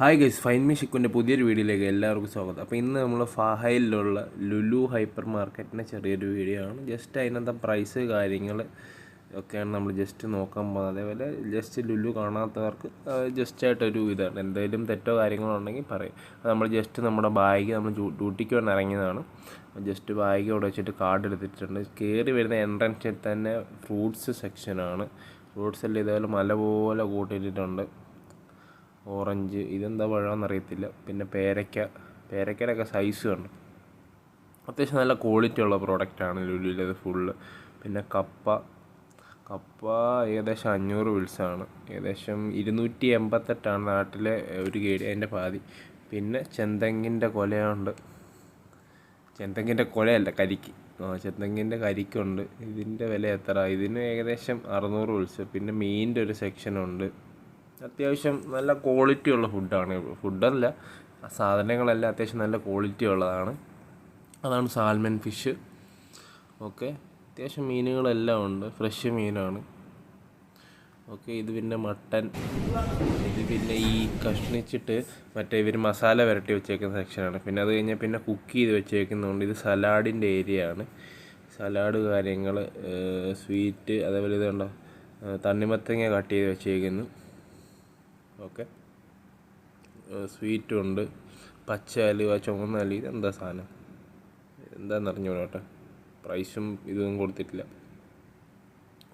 Hi guys ഫൈൻ മീ ഷിക്കുന്റെ പുതിയൊരു വീഡിയോയിലേക്ക് എല്ലാവർക്കും സ്വാഗതം. അപ്പോൾ ഇന്ന് നമ്മൾ ഫാഹയിലുള്ള ലുലു ഹൈപ്പർ മാർക്കറ്റിന്റെ ചെറിയൊരു വീഡിയോ ആണ്. ജസ്റ്റ് അതിനകത്തെ പ്രൈസ് കാര്യങ്ങൾ ഒക്കെയാണ് നമ്മൾ ജസ്റ്റ് നോക്കാൻ പോകുന്നത്. അതേപോലെ ജസ്റ്റ് ലുലു കാണാത്തവർക്ക് ജസ്റ്റ് ആയിട്ടൊരു ഇതാണ്. എന്തെങ്കിലും തെറ്റോ കാര്യങ്ങളോ ഉണ്ടെങ്കിൽ പറയും. നമ്മൾ ജസ്റ്റ് നമ്മുടെ ബാഗ് നമ്മൾ ഡ്യൂട്ടിക്ക് വേണ്ടി ഇറങ്ങിയതാണ്. ജസ്റ്റ് ബാഗ് അവിടെ വെച്ചിട്ട് കാർഡ് എടുത്തിട്ടുണ്ട്. കയറി വരുന്ന എൻട്രൻസിൽ തന്നെ ഫ്രൂട്ട്സ് സെക്ഷനാണ് ഫ്രൂട്ട്സ് എല്ലാം ഇതേപോലെ മല പോലെ കൂട്ടിയിട്ടുണ്ട് ഓറഞ്ച് ഇതെന്താ പഴമെന്ന് അറിയത്തില്ല പിന്നെ പേരയ്ക്ക പേരയ്ക്കയുടെയൊക്കെ സൈസ് കണ്ടു? അത്യാവശ്യം നല്ല ക്വാളിറ്റി ഉള്ള പ്രോഡക്റ്റാണ് ലുലുവിലത് ഫുള്ള് പിന്നെ കപ്പ കപ്പ ഏകദേശം അഞ്ഞൂറ് വിൽസാണ് ഏകദേശം ഇരുന്നൂറ്റി എൺപത്തെട്ടാണ് നാട്ടിലെ ഒരു കേടി അതിന്റെ പാതി. പിന്നെ ചെന്തെങ്ങിന്റെ കൊലയുണ്ട്. ചെന്തെങ്ങിന്റെ കൊലയല്ല കരിക്ക്. ആ ചെന്തെങ്ങിന്റെ കരിക്കുണ്ട്. ഇതിന്റെ വില എത്ര ഇതിന് ഏകദേശം അറുന്നൂറ് വിൽസ് പിന്നെ മീനിന്റെ ഒരു സെക്ഷനുണ്ട് അത്യാവശ്യം നല്ല ക്വാളിറ്റി ഉള്ള ഫുഡാണ് ഫുഡല്ല സാധനങ്ങളെല്ലാം അത്യാവശ്യം നല്ല ക്വാളിറ്റി ഉള്ളതാണ്. അതാണ് സാൽമൺ ഫിഷ് ഓക്കെ അത്യാവശ്യം മീനുകളെല്ലാം ഉണ്ട്. ഫ്രഷ് മീനാണ്. ഓക്കെ ഇത് പിന്നെ മട്ടൻ ഇത് പിന്നെ ഈ കഷ്ണിച്ചിട്ട് മറ്റേ ഇവർ മസാല വരട്ടി വെച്ചേക്കുന്ന സെക്ഷനാണ് പിന്നെ അത് കഴിഞ്ഞാൽ പിന്നെ കുക്ക് ചെയ്ത് വെച്ചേക്കുന്നതുകൊണ്ട് ഇത് സലാഡിന്റെ ഏരിയ ആണ്. സലാഡ് കാര്യങ്ങൾ സ്വീറ്റ് അതേപോലെ ഇതുണ്ടോ തണ്ണിമത്തങ്ങ കട്ട് ചെയ്ത് വെച്ചേക്കുന്നു. ഓക്കെ. സ്വീറ്റും ഉണ്ട് പച്ച അലുവ ചുമന്ന അലി ഇതെന്താ സാധനം? എന്താണെന്ന് കേട്ടോ പ്രൈസും ഇതൊന്നും കൊടുത്തിട്ടില്ല.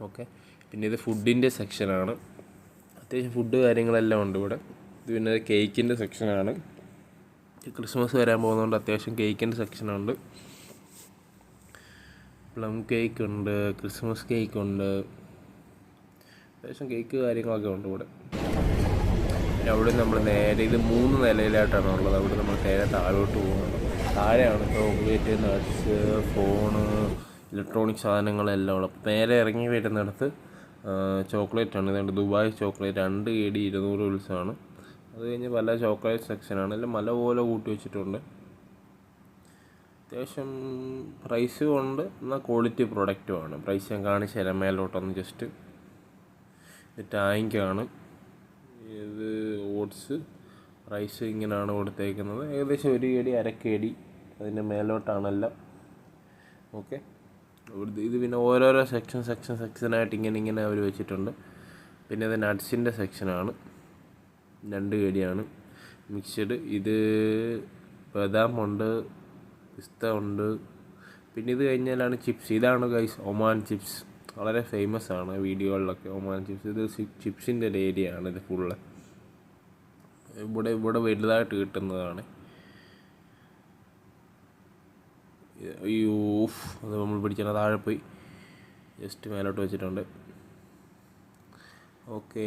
ഓക്കെ. പിന്നെ ഇത് ഫുഡിന്റെ സെക്ഷനാണ് അത്യാവശ്യം ഫുഡ് കാര്യങ്ങളെല്ലാം ഉണ്ട് ഇവിടെ. ഇത് പിന്നെ കേക്കിന്റെ സെക്ഷനാണ് ക്രിസ്മസ് വരാൻ പോകുന്നതുകൊണ്ട് അത്യാവശ്യം കേക്കിന്റെ സെക്ഷനുണ്ട് പ്ലം കേക്ക് ഉണ്ട് ക്രിസ്മസ് കേക്ക് ഉണ്ട്. അത്യാവശ്യം കേക്ക് കാര്യങ്ങളൊക്കെ ഉണ്ട് ഇവിടെ. അവിടെ നമ്മൾ നേരെ ഇത് മൂന്ന് നിലയിലായിട്ടാണ് ഉള്ളത്. അവിടെ നമ്മൾ നേരെ താഴോട്ട് പോകുന്നത്. താഴെയാണ് ചോക്ലേറ്റ് നട്ട്സ് ഫോണ് ഇലക്ട്രോണിക് സാധനങ്ങളെല്ലാം ഉള്ളത്. അപ്പോൾ നേരെ ഇറങ്ങി വരുന്നിടത്ത് ചോക്ലേറ്റാണ്. ആണ് ഇതുകൊണ്ട് ദുബായ് ചോക്ലേറ്റ്. രണ്ട് കെ ഡി ഇരുന്നൂറ് ഉത്സവമാണ് അത് കഴിഞ്ഞ് പല ചോക്ലേറ്റ് സെക്ഷനാണ്. എല്ലാം മല പോലെ കൂട്ടി വെച്ചിട്ടുണ്ട്. അത്യാവശ്യം പ്രൈസും ഉണ്ട്. എന്നാൽ ക്വാളിറ്റി പ്രൊഡക്റ്റുമാണ് പ്രൈസ് ഞാൻ കാണിച്ചു തരാം മേലോട്ടൊന്ന് ജസ്റ്റ്. ടാങ്കാണ് ഇത് ഓട്സ് റൈസ് ഇങ്ങനെയാണ് കൊടുത്തേക്കുന്നത്. ഏകദേശം ഒരു കേടി അര കേടി അതിന്റെ മേലോട്ടാണെല്ലാം. ഓക്കെ. ഇത് പിന്നെ ഓരോരോ സെക്ഷൻ സെക്ഷൻ സെക്ഷനായിട്ട് ഇങ്ങനെ ഇങ്ങനെ അവർ വെച്ചിട്ടുണ്ട്. പിന്നെ ഇത് നട്ട്സിന്റെ സെക്ഷനാണ്. രണ്ട് കേടിയാണ്. മിക്സഡ്. ഇത് ബദാം ഉണ്ട് പിസ്ത ഉണ്ട്. പിന്നെ ഇത് കഴിഞ്ഞാലാണ് ചിപ്സ്. ഇതാണ് ഗൈസ് ഒമാൻ ചിപ്സ്. വളരെ ഫേമസ് ആണ് വീഡിയോകളിലൊക്കെ. Oman chips. ഇത് ചിപ്സിന്റെ ഒരു ഏരിയ ആണ് ഇത് ഫുള്ള് ഇവിടെ ഇവിടെ വലുതായിട്ട് കിട്ടുന്നതാണ്. അയ്യോ അത് നമ്മൾ പിടിച്ചാൽ താഴെ പോയി. ജസ്റ്റ് മേലോട്ട് വെച്ചിട്ടുണ്ട്. ഓക്കെ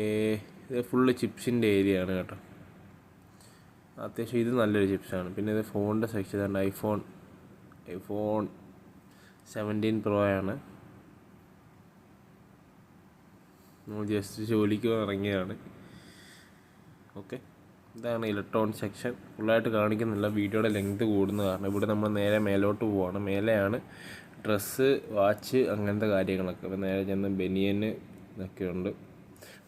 ഇത് ഫുള്ള് ചിപ്സിന്റെ ഏരിയ ആണ് കേട്ടോ. അത്യാവശ്യം ഇത് നല്ലൊരു ചിപ്സാണ്. പിന്നെ ഇത് ഫോണിന്റെ section iPhone iPhone seventeen pro ആണ് നമ്മൾ ജസ്റ്റ് ജോലിക്ക് ഇറങ്ങിയതാണ്. ഓക്കെ ഇതാണ് ഇലക്ട്രോൺ സെക്ഷൻ ഫുള്ളായിട്ട് കാണിക്കുന്നില്ല. വീഡിയോയുടെ ലെങ്ത് കൂടുന്ന കാരണം ഇവിടെ നമ്മൾ നേരെ മേലോട്ട് പോവാണ്. മേലെയാണ് ഡ്രസ്സ് വാച്ച് അങ്ങനത്തെ കാര്യങ്ങളൊക്കെ. അപ്പോൾ നേരെ ചെന്ന് ബനിയന് ഇതൊക്കെ ഉണ്ട്.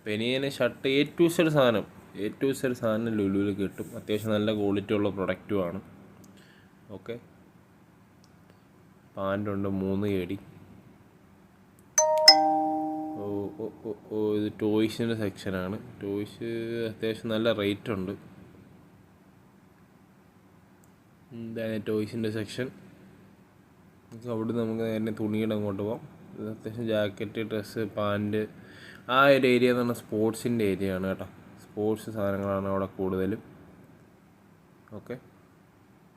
ബനിയന് ഷർട്ട് എ ടു സെഡ് സാധനം. എ ടു സെഡ് സാധനം ലുലുവിൽ കിട്ടും. അത്യാവശ്യം നല്ല ക്വാളിറ്റി ഉള്ള പ്രൊഡക്റ്റുമാണ് ഓക്കെ പാന്റുണ്ട് മൂന്ന് കേടി ഇത് ടോയ്സിന്റെ സെക്ഷനാണ്. ടോയ്സ് അത്യാവശ്യം നല്ല റേറ്റ് ഉണ്ട് ഇതാണ് ടോയ്സിന്റെ സെക്ഷൻ. അവിടെ നമുക്ക് നേരെ തുണിയുടെ അങ്ങോട്ട് പോകാം അത്യാവശ്യം ജാക്കറ്റ് ഡ്രസ്സ് പാന്റ് ആ ഒരു ഏരിയ എന്ന് പറഞ്ഞാൽ സ്പോർട്സിന്റെ ഏരിയ ആണ് കേട്ടോ. സ്പോർട്സ് സാധനങ്ങളാണ് അവിടെ കൂടുതലും. ഓക്കെ.